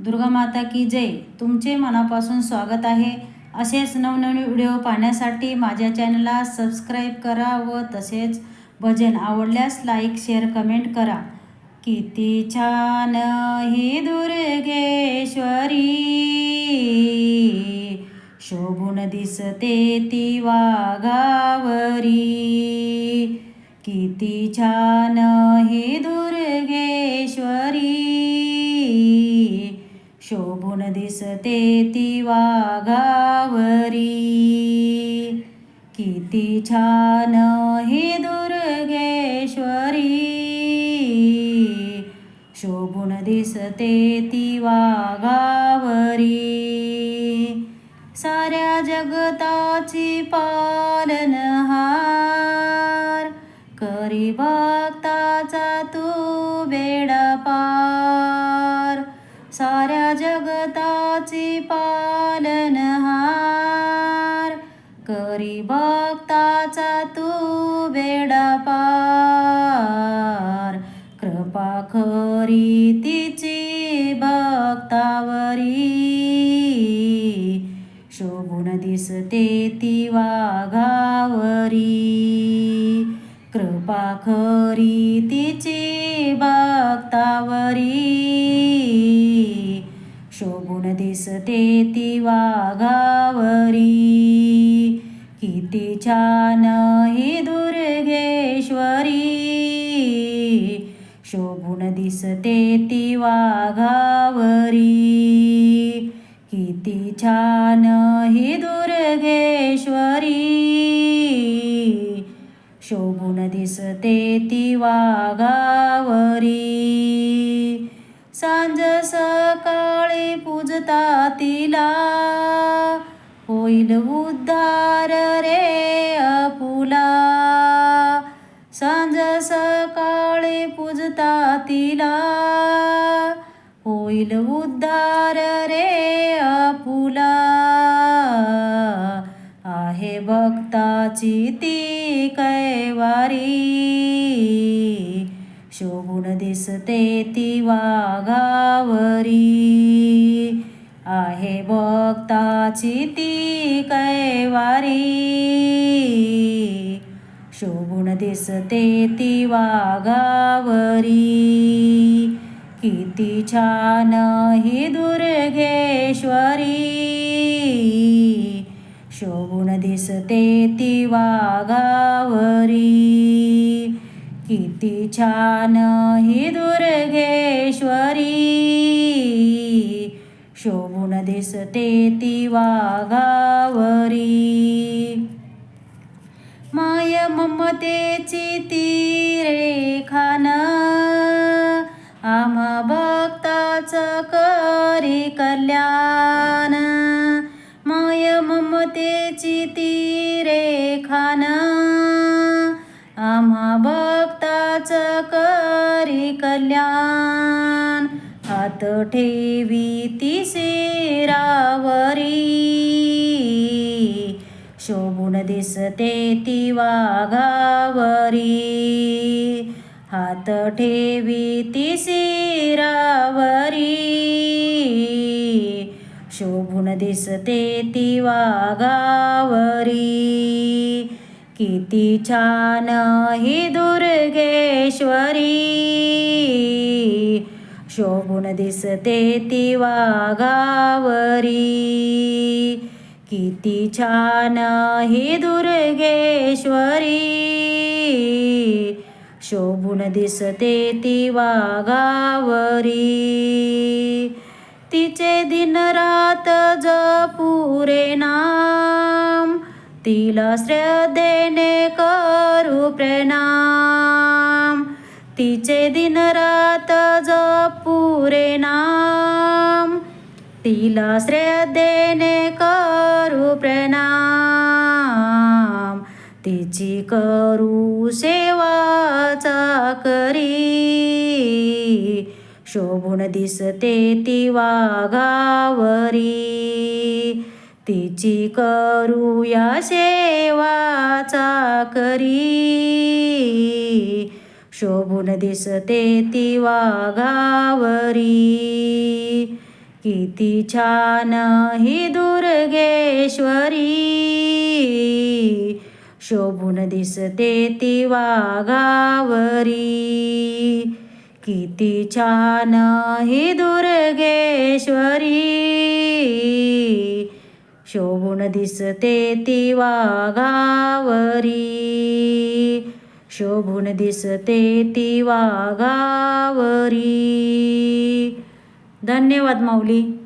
दुर्गा माता की जय. तुमचे मनापासून स्वागत आहे. असेच नवनवीन व्हिडिओ पाहण्यासाठी माझ्या चॅनलला सबस्क्राईब करा व तसेच भजन आवडल्यास लाईक शेअर कमेंट करा. किती छान ही दुर्गेश्वरी. शोभून दिसते ती वाघावरी. किती छान ही दुर्गे शोभून दिसते ती वाघावरी. किती छान ही दुर्गेश्वरी. शोभून दिसते ती वाघावरी. साऱ्या जगता पालनहार करी भक्ताचा तू बेडा पार कृपा खरी तिची भक्तावरी. शोभून दिसते ती वाघावरी. कृपा खरी तिची भक्तावरी. दिसते ती वाघावरी किती छान ही दुर्गेश्वरी. शोभून दिसते ती वाघावरी किती छान ही दुर्गेश्वरी. शोभून दिसते ती वाघावरी सांज सका पूजता तिला. होईल उद्धार रे अपुला. सांज सकाळी पूजता तिला. होईल उद्धार रे अपुला. आहे भक्ताची ती कैवारी. शोभून दिसते ती वाघावरी. आहे भक्ताची ती कैवारी. शोभून दिसते ती वाघावरी. किती छान ही दुर्गेश्वरी. शोभून दिसते ती वाघावरी. किती छान ही दुर्गेश्वरी. शोभून दिसते ती वाघावरी. माय ममतेची ती रेखान आम्हा भक्ताचं करी कल्याण. माय ममतेची ती रेखान आम्हा भक्ताचं करी कल्याण. हात ठेवी ती शोभून दिसते ती वाघावरी. हात ठेवी ती शिरावरी शोभून दिसते ती वाघावरी. किती छान ही दुर्गेश्वरी. शोभून दिसते ती वाघावरी. किती छान ही दुर्गेश्वरी. शोभून दिसते ती वाघावरी. तिचे दिन रात जपुरे नाम. तिला श्रद्धेने करू प्रणाम. तिचे दिन पुरे नाम तिला श्रद्धेने करू प्रणाम. तिची करू सेवाचा करी शोभून दिसते ती वाघावरी. तिची करूया सेवाचा करी शोभून दिसते ती वाघावरी. किती छान ही दुर्गेश्वरी. शोभून दिसते ती वाघावरी. किती छान ही दुर्गेश्वरी. शोभून दिसते ती वाघावरी. शोभून दिसते ती वाघावरी. धन्यवाद माऊली.